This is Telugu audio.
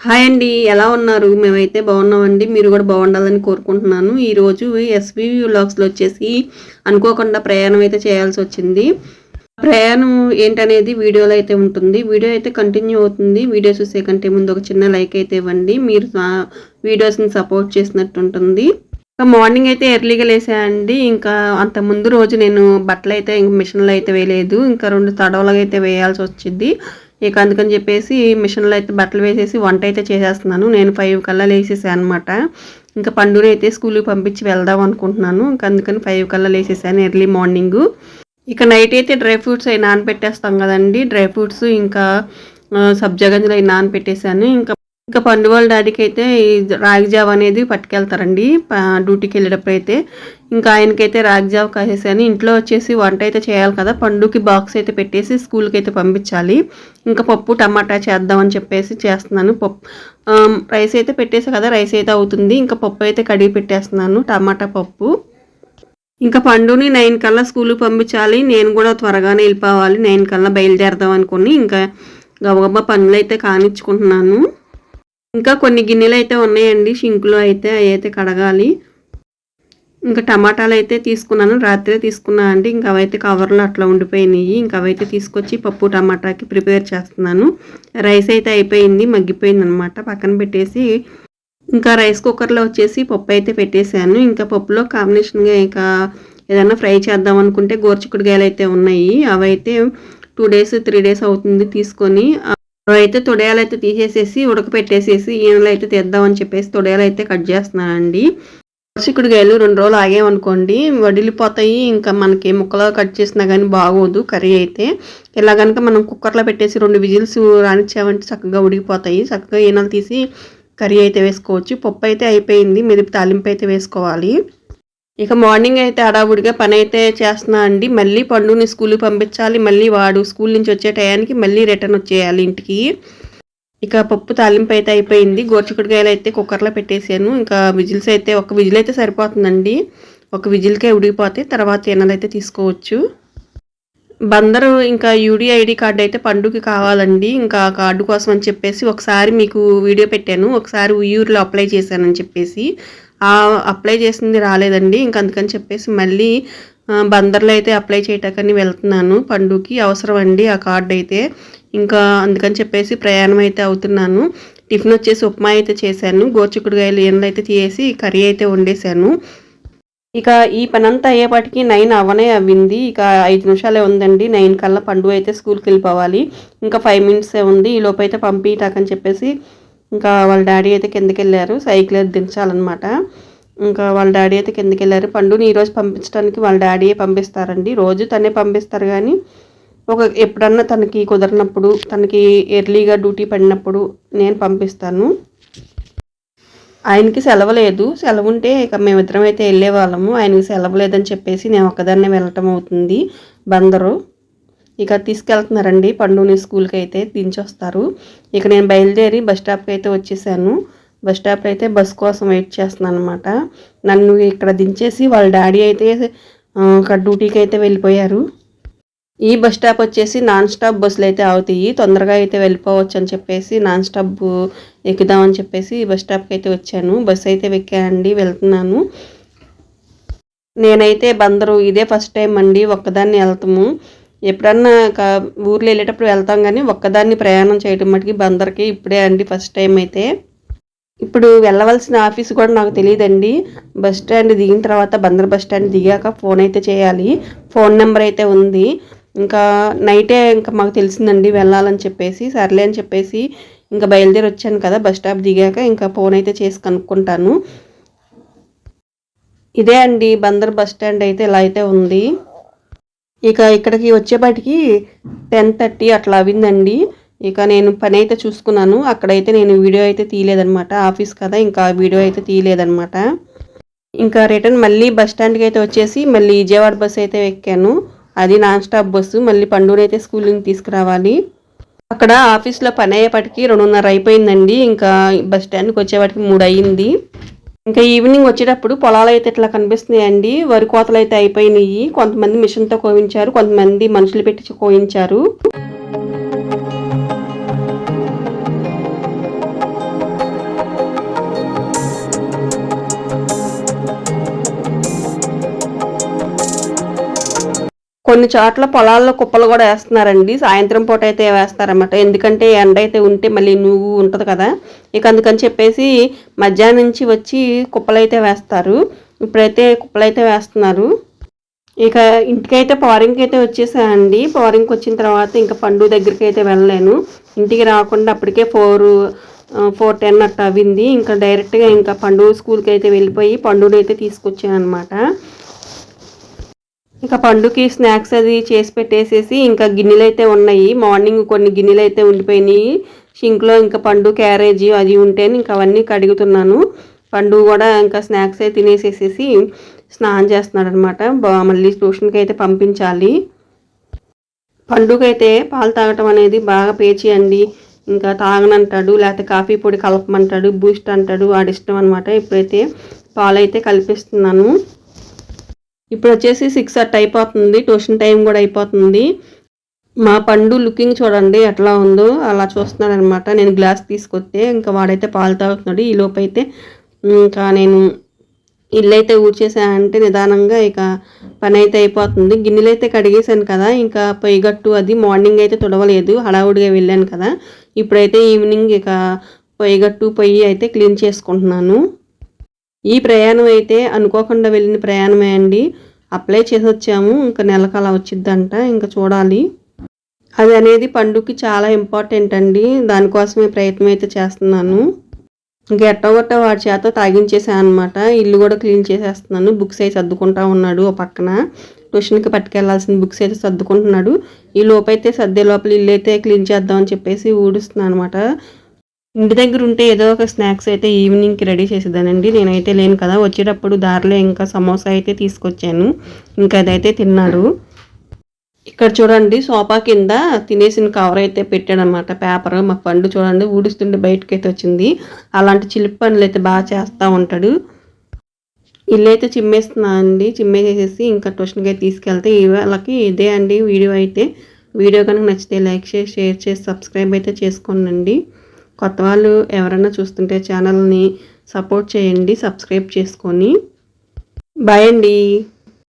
హాయ్ అండి ఎలా ఉన్నారు? మేమైతే బాగున్నామండి మీరు కూడా బాగుండాలని కోరుకుంటున్నాను. ఈరోజు ఎస్వి వ్లాగ్స్లో వచ్చేసి అనుకోకుండా ప్రయాణం అయితే చేయాల్సి వచ్చింది. ప్రయాణం ఏంటనేది వీడియోలో అయితే ఉంటుంది. వీడియో అయితే కంటిన్యూ అవుతుంది. వీడియో చూసే కంటే ముందు ఒక చిన్న లైక్ అయితే ఇవ్వండి. మీరు వీడియోస్ని సపోర్ట్ చేసినట్టు ఉంటుంది. ఇంకా మార్నింగ్ అయితే ఎర్లీగా లేసాయండి ఇంకా అంత ముందు రోజు నేను బట్టలు అయితే ఇంక మిషన్లో అయితే వేయలేదు. ఇంకా రెండు తడవలుగా అయితే వేయాల్సి వచ్చింది. ఇక అందుకని చెప్పేసి మిషన్లో అయితే బట్టలు వేసేసి వంట అయితే చేసేస్తున్నాను. నేను ఫైవ్ కల్లా లేసేసాను అనమాట ఇంకా పండుని అయితే స్కూల్కి పంపించి వెళ్దాం అనుకుంటున్నాను. ఇంకా అందుకని ఫైవ్ కల్లా లేసేసాను ఎర్లీ మార్నింగ్ ఇక నైట్ అయితే డ్రై ఫ్రూట్స్ అవి నానపెట్టేస్తాం కదండి. డ్రై ఫ్రూట్స్ ఇంకా సబ్జా గంజలు అవి ఇంకా ఇంకా పండు వాళ్ళ డాడీకి అయితే ఈ రాగి జావ అనేది పట్టుకెళ్తారండి. డ్యూటీకి వెళ్ళేటప్పుడు అయితే ఇంకా ఆయనకైతే రాగి జావ కాసేసాను ఇంట్లో వచ్చేసి వంట అయితే చేయాలి కదా. పండుకి బాక్స్ అయితే పెట్టేసి స్కూల్కి అయితే పంపించాలి. ఇంకా పప్పు టమాటా చేద్దామని చెప్పేసి చేస్తున్నాను. పప్పు రైస్ అయితే పెట్టేసా కదా రైస్ అయితే అవుతుంది. ఇంకా పప్పు అయితే కడిగి పెట్టేస్తున్నాను టమాటా పప్పు. ఇంకా పండుని నైన్ కల్లా స్కూల్కి పంపించాలి. నేను కూడా త్వరగానే వెళ్ళిపోవాలి. నైన్ కల్లా బయలుదేరదాం అనుకుని ఇంకా గబగబా పనులు అయితే కానిచ్చుకుంటున్నాను. ఇంకా కొన్ని గిన్నెలు అయితే ఉన్నాయండి. షింకులో అయితే అవి అయితే కడగాలి. ఇంకా టమాటాలు అయితే తీసుకున్నాను రాత్రే తీసుకున్నాను అండి. ఇంకా అవైతే కవర్లో అట్లా ఉండిపోయినాయి. ఇంకా అవైతే తీసుకొచ్చి పప్పు టమాటాకి ప్రిపేర్ చేస్తున్నాను. రైస్ అయితే అయిపోయింది మగ్గిపోయింది అనమాట పక్కన పెట్టేసి ఇంకా రైస్ కుక్కర్లో వచ్చేసి పప్పు అయితే పెట్టేశాను. ఇంకా పప్పులో కాంబినేషన్గా ఇంకా ఏదైనా ఫ్రై చేద్దాం అనుకుంటే గోరుచిక్కుడుకాయలు అయితే ఉన్నాయి. అవైతే టూ డేస్ త్రీ డేస్ అవుతుంది తీసుకొని. అయితే తొడయాలైతే తీసేసేసి ఉడకపెట్టేసేసి ఈయనలో అయితే తెద్దామని చెప్పేసి తొడయాలైతే అయితే కట్ చేస్తున్నానండి. చిక్కుడుకాయలు రెండు రోజులు ఆగామనుకోండి వడిలిపోతాయి. ఇంకా మనకి ముక్కలు కట్ చేసినా కానీ బాగోదు కర్రీ అయితే. ఇలా కనుక మనం కుక్కర్లో పెట్టేసి రెండు విజిల్స్ రానిచ్చామంటే చక్కగా ఉడికిపోతాయి. చక్కగా ఈనలు తీసి కర్రీ అయితే వేసుకోవచ్చు. పప్పు అయితే అయిపోయింది. మెదిపి తాలింపు అయితే వేసుకోవాలి. ఇక మార్నింగ్ అయితే అడావుడిగా పని అయితే చేస్తున్నా అండి. మళ్ళీ పండుని స్కూల్కి పంపించాలి. మళ్ళీ వాడు స్కూల్ నుంచి వచ్చే టయానికి మళ్ళీ రిటర్న్ వచ్చేయాలి ఇంటికి. ఇక పప్పు తాలింపు అయితే అయిపోయింది. గోరుచిక్కుడుకాయలు అయితే కుక్కర్లో పెట్టేసాను ఇంకా విజిల్స్ అయితే ఒక విజిల్ అయితే సరిపోతుందండి. ఒక విజిల్కే ఉడికిపోతే తర్వాత ఎన్నదైతే తీసుకోవచ్చు. బందరు ఇంకా యూడిఐడి కార్డు అయితే పండుగకి కావాలండి. ఇంకా కార్డు కోసం అని చెప్పేసి ఒకసారి మీకు వీడియో పెట్టాను. ఒకసారి ఉయ్యూరులో అప్లై చేశానని చెప్పేసి. అప్లై చేసింది రాలేదండి. ఇంకా అందుకని చెప్పేసి మళ్ళీ బందర్లో అయితే అప్లై చేయటాకని వెళ్తున్నాను. పండుగకి అవసరం అండి ఆ కార్డు అయితే. ఇంకా అందుకని చెప్పేసి ప్రయాణం అయితే అవుతున్నాను. టిఫిన్ వచ్చేసి ఉప్మా అయితే చేశాను. గోరుచిక్కుడుకాయలు ఎండలు అయితే తీసి కర్రీ అయితే వండేశాను. ఇక ఈ పనంతా అయ్యేపాటికి నైన్ అవనే అవ్వింది. ఇక ఐదు నిమిషాలే ఉందండి. నైన్ కల్లా పండుగ అయితే స్కూల్కి వెళ్ళిపోవాలి. ఇంకా ఫైవ్ మినిట్సే ఉంది. ఈ లోపు అయితే పంపిటాకని చెప్పేసి ఇంకా వాళ్ళ డాడీ అయితే కిందకి వెళ్ళారు. సైకిల్ అయితే దించాలన్నమాట. ఇంకా వాళ్ళ డాడీ అయితే కిందకి వెళ్ళారు. పండుని ఈరోజు పంపించడానికి వాళ్ళ డాడీయే పంపిస్తారండి. రోజు తనే పంపిస్తారు కానీ ఒక ఎప్పుడన్నా తనకి కుదరినప్పుడు తనకి ఎర్లీగా డ్యూటీ పడినప్పుడు నేను పంపిస్తాను. ఆయనకి సెలవు లేదు. సెలవు ఉంటే ఇక మేమిద్దరం అయితే వెళ్ళే వాళ్ళము. ఆయనకి సెలవు లేదని చెప్పేసి నేను ఒక్కదాన్నే వెళ్ళటం అవుతుంది. బందరు. ఇక తీసుకెళ్తున్నారండి. పండుని స్కూల్కి అయితే దించొస్తారు. ఇక నేను బయలుదేరి బస్ స్టాప్కి అయితే వచ్చేసాను. బస్ స్టాప్ అయితే బస్ కోసం వెయిట్ చేస్తున్నాను అనమాట నన్ను ఇక్కడ దించేసి వాళ్ళ డాడీ అయితే ఒక డ్యూటీకి అయితే వెళ్ళిపోయారు. ఈ బస్ స్టాప్ వచ్చేసి నాన్ స్టాప్ బస్సులు అయితే అవుతాయి. తొందరగా అయితే వెళ్ళిపోవచ్చు అని చెప్పేసి నాన్ స్టాప్ ఎక్కుదామని చెప్పేసి ఈ బస్ స్టాప్కి అయితే వచ్చాను. బస్ అయితే ఎక్కానండి వెళ్తున్నాను. నేనైతే బందరు ఇదే ఫస్ట్ టైం అండి ఒక్కదాన్ని వెళ్తాము. ఎప్పుడన్నా ఒక ఊర్లో వెళ్ళేటప్పుడు వెళ్తాం కానీ ఒక్కదాన్ని ప్రయాణం చేయడం మటుకి బందర్కి ఇప్పుడే అండి ఫస్ట్ టైం అయితే. ఇప్పుడు వెళ్ళవలసిన ఆఫీస్ కూడా నాకు తెలియదండి. బస్ స్టాండ్ దిగిన తర్వాత బందర్ బస్ స్టాండ్ దిగాక ఫోన్ అయితే చేయాలి. ఫోన్ నెంబర్ అయితే ఉంది. ఇంకా నైటే ఇంకా మాకు తెలిసిందండి వెళ్ళాలని చెప్పేసి సర్లే అని చెప్పేసి ఇంకా బయలుదేరి వచ్చాను కదా బస్ స్టాప్ దిగాక ఇంకా ఫోన్ అయితే చేసి కనుక్కుంటాను. ఇదే అండి బందర్ బస్ స్టాండ్ అయితే ఇలా అయితే ఉంది. ఇక ఇక్కడికి వచ్చేపాటికి టెన్ థర్టీ అట్లా అయిందండి ఇక నేను పని అయితే చూసుకున్నాను. అక్కడైతే నేను వీడియో అయితే తీయలేదనమాట ఆఫీస్ కదా ఇంకా వీడియో అయితే తీయలేదనమాట ఇంకా రిటర్న్ మళ్ళీ బస్ స్టాండ్కి అయితే వచ్చేసి మళ్ళీ విజయవాడ బస్సు అయితే ఎక్కాను. అది నాన్ స్టాప్ బస్సు. మళ్ళీ పండుగ అయితే స్కూల్ నుంచి తీసుకురావాలి. అక్కడ ఆఫీస్లో పని అయ్యేపటికి రెండున్నర అయిపోయిందండి. ఇంకా బస్ స్టాండ్కి వచ్చేవాటికి మూడు అయ్యింది. ఇంకా ఈవినింగ్ వచ్చేటప్పుడు పొలాలు అయితే ఇట్లా కనిపిస్తున్నాయండి. వరి కోతలు అయితే అయిపోయినాయి. కొంతమంది మిషన్తో కోయించారు. కొంతమంది మనుషులు పెట్టి కోయించారు. కొన్ని చోట్ల పొలాల్లో కుప్పలు కూడా వేస్తున్నారండి. సాయంత్రం పూట అయితే వేస్తారన్నమాట. ఎందుకంటే ఎండ అయితే ఉంటే మళ్ళీ నువ్వు ఉంటుంది కదా. ఇక అందుకని చెప్పేసి మధ్యాహ్నం నుంచి వచ్చి కుప్పలు అయితే వేస్తారు. ఇప్పుడైతే కుప్పలు అయితే వేస్తున్నారు. ఇక ఇంటికైతే పవరింగ్కి అయితే వచ్చేసానండి. పవరింగ్కి వచ్చిన తర్వాత ఇంకా పండు దగ్గరికి అయితే వెళ్ళలేను. ఇంటికి రాకుండా అప్పటికే ఫోర్ ఫోర్ టెన్ అట్ట అవింది ఇంకా డైరెక్ట్గా ఇంకా పండు స్కూల్కి అయితే వెళ్ళిపోయి పండుని అయితే తీసుకొచ్చాను అనమాట ఇంకా పండుకి స్నాక్స్ అది చేసి పెట్టేసేసి ఇంకా గిన్నెలు అయితే ఉన్నాయి. మార్నింగ్ కొన్ని గిన్నెలు అయితే ఉండిపోయినాయి. షింక్లో ఇంకా పండు క్యారేజీ అది ఉంటే ఇంకా అవన్నీ కడుగుతున్నాను. పండు కూడా ఇంకా స్నాక్స్ అయితే తినేసేసేసి స్నానం చేస్తున్నాడు అనమాట మళ్ళీ ట్యూషన్కి అయితే పంపించాలి. పండుగైతే పాలు తాగటం అనేది బాగా పేచి అండి. ఇంకా తాగనంటాడు లేకపోతే కాఫీ పొడి కలపమంటాడు బూస్ట్ అంటాడు వాడి ఇష్టం అనమాట ఇప్పుడైతే. పాలు అయితే కల్పిస్తున్నాను. ఇప్పుడు వచ్చేసి సిక్స్ అట్ అయిపోతుంది. ట్యూషన్ టైం కూడా అయిపోతుంది. మా పండు లుకింగ్ చూడండి ఎట్లా ఉందో అలా చూస్తున్నాడు అనమాట నేను గ్లాస్ తీసుకొస్తే ఇంకా వాడైతే పాలు తాగుతున్నాడు. ఈ లోపైతే ఇంకా నేను ఇల్లు అయితే ఊడ్చేసానంటే నిదానంగా ఇక పని అయితే అయిపోతుంది. గిన్నెలు అయితే కడిగేశాను కదా ఇంకా పొయ్యిగట్టు అది మార్నింగ్ అయితే తుడవలేదు. హడావుడిగా వెళ్ళాను కదా. ఇప్పుడైతే ఈవినింగ్ ఇక పొయ్యిగట్టు పొయ్యి అయితే క్లీన్ చేసుకుంటున్నాను. ఈ ప్రయాణం అయితే అనుకోకుండా వెళ్ళిన ప్రయాణమే అండి. అప్లై చేసి వచ్చాము. ఇంకా నెలకు అలా వచ్చిద్దంట. ఇంకా చూడాలి. అది అనేది పండుగకి చాలా ఇంపార్టెంట్ అండి. దానికోసమే ప్రయత్నం అయితే చేస్తున్నాను. గట్ట వాడి చేత తాగించేసాను అనమాట ఇల్లు కూడా క్లీన్ చేసేస్తున్నాను. బుక్స్ అయితే సర్దుకుంటా ఉన్నాడు ఓ పక్కన. ట్యూషన్కి పట్టుకెళ్ళాల్సిన బుక్స్ అయితే సర్దుకుంటున్నాడు. ఈ లోపైతే సర్దే లోపల ఇల్లు అయితే క్లీన్ చేద్దామని చెప్పేసి ఊడుస్తున్నాను అనమాట ఇంటి దగ్గర ఉంటే ఏదో ఒక స్నాక్స్ అయితే ఈవినింగ్కి రెడీ చేసేదానండి. నేనైతే లేను కదా. వచ్చేటప్పుడు దారిలో ఇంకా సమోసా అయితే తీసుకొచ్చాను. ఇంకా అదైతే తిన్నాడు. ఇక్కడ చూడండి సోఫా కింద తినేసిన కవర్ అయితే పెట్టాడనమాట పేపర్ మా పండు చూడండి ఊడుస్తుంటే బయటకి అయితే వచ్చింది. అలాంటి చిలిపి పనులు అయితే బాగా చేస్తూ ఉంటాడు. ఇల్లు అయితే చిమ్మేస్తున్నా అండి. చిమ్మేసేసి ఇంకా ట్యూషన్కి అయితే తీసుకెళ్తే వాళ్ళకి ఇదే అండి వీడియో అయితే. వీడియో కనుక నచ్చితే లైక్ చేసి షేర్ చేసి సబ్స్క్రైబ్ అయితే చేసుకోండి కొత్త వాళ్ళు ఎవరైనా చూస్తుంటే ఛానల్ని సపోర్ట్ చేయండి సబ్స్క్రైబ్ చేసుకొని. బాయ్ అండి.